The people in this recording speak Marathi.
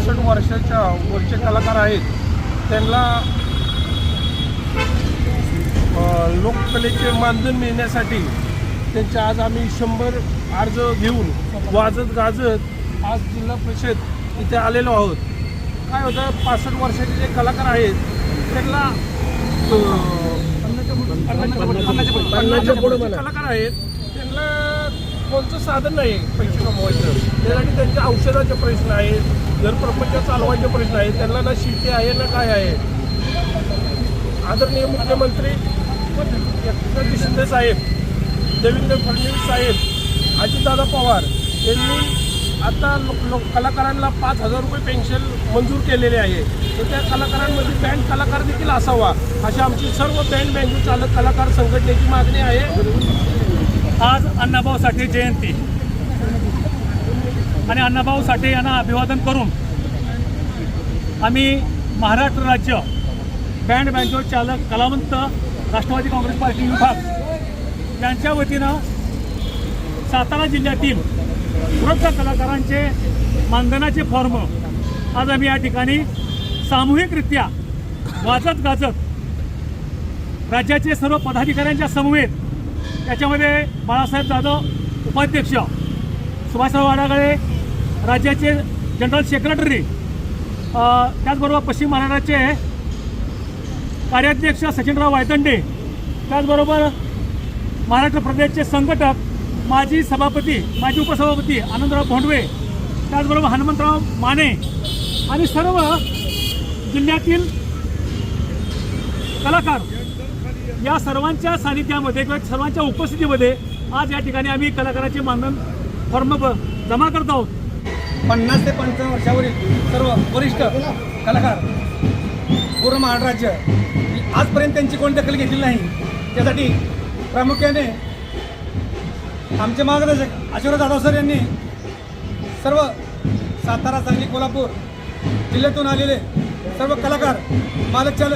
पासष्ट वर्षाच्या वरचे कलाकार आहेत. त्यांना लोककलेचे मानधन मिळण्यासाठी त्यांचे आज आम्ही शंभर अर्ज घेऊन वाजत गाजत आज जिल्हा परिषद इथे आलेलो आहोत. काय होतं पासष्ट वर्षाचे जे कलाकार आहेत त्यांना कलाकार आहेत कोणतं साधन नाही पैसे कमवायचं. त्यासाठी त्यांच्या औषधाचे प्रश्न आहेत घरप्रपंच चालवायचे प्रश्न आहेत त्यांना ना शेती आहे ना काय आहे? आदरणीय मुख्यमंत्री एकनाथ शिंदे साहेब देवेंद्र फडणवीस साहेब अजितदादा पवार यांनी आता लोक लो कलाकारांना पाच हजार रुपये पेन्शन मंजूर केलेले आहे. तर त्या कलाकारांमध्ये बँड कलाकार देखील असावा अशी आमची सर्व बँड बँक चालक कलाकार संघटनेची मागणी आहे. आज अण्णाभाऊ साठे जयंती. आणि अण्णाभाऊ साठे यांना अभिवादन करून आम्ही महाराष्ट्र राज्य बँड बँजो चालक कलावंत राष्ट्रवादी काँग्रेस पार्टी विभाग यांच्या वतीनं सातारा जिल्ह्यातील वृद्ध कलाकारांचे मानधनाचे फॉर्म आज आम्ही या ठिकाणी सामूहिकरित्या वाजत गाजत राज्याचे सर्व पदाधिकाऱ्यांच्या समवेत त्याच्यामध्ये बाळासाहेब जाधव उपाध्यक्ष सुभाषराव वाडागळे राज्याचे जनरल सेक्रेटरी त्याचबरोबर पश्चिम महाराष्ट्राचे कार्याध्यक्ष सचिनराव वायदंडे त्याचबरोबर महाराष्ट्र प्रदेशचे संघटक माजी सभापती माजी उपसभापती आनंदराव भोंडवे त्याचबरोबर हनुमंतराव माने आणि सर्व जिल्ह्यातील कलाकार या सर्वांच्या सानिध्यामध्ये किंवा सर्वांच्या उपस्थितीमध्ये आज या ठिकाणी आम्ही कलाकाराचे मानधन फॉर्म जमा करत आहोत. पन्नास ते पंचावन्न वर्षावरील सर्व वरिष्ठ कलाकार पूर्ण महाराष्ट्र राज्य आजपर्यंत त्यांची कोणी दखल घेतली नाही त्यासाठी प्रामुख्याने आमचे मार्गदर्शक आशीर्वाद जाधव सर यांनी सर्व सातारा सांगली कोल्हापूर जिल्ह्यातून आलेले सर्व कलाकार मालक चालक